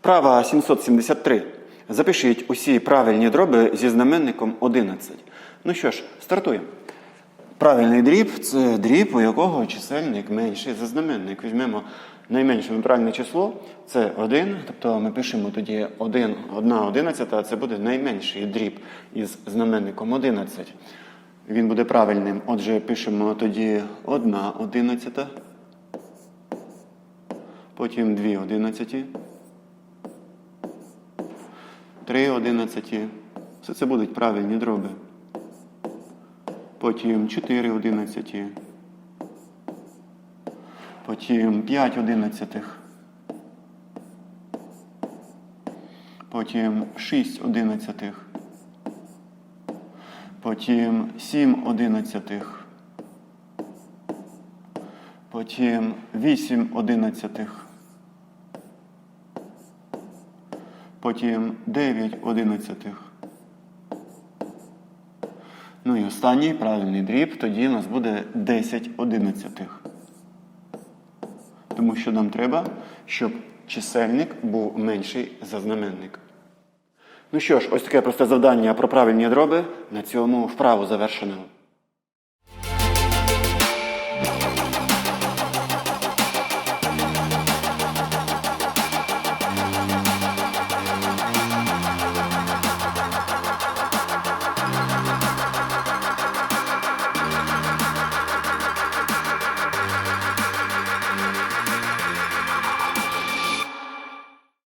Вправа 773. Запишіть усі правильні дроби зі знаменником 11. Ну що ж, стартуємо. Правильний дріб це дріб, у якого чисельник менший за знаменник. Візьмемо найменше натуральне число, це 1, тобто ми пишемо тоді 1, 1 одинадцята, це буде найменший дріб із знаменником 11. Він буде правильним. Отже, пишемо тоді 1 одинадцята, потім 2 одинадцяті, 3 одинадцяті. Все це будуть правильні дроби. Потім 4 одинадцяті. Потім 5 одинадцятих. Потім 6 одинадцятих. Потім 7 одинадцятих. Потім 8 одинадцятих. Потім 9 одинадцятих. Ну і останній правильний дріб, тоді у нас буде 10 одинадцятих. Тому що нам треба, щоб чисельник був менший за знаменник. Ну що ж, ось таке просте завдання про правильні дроби. На цьому вправу завершено.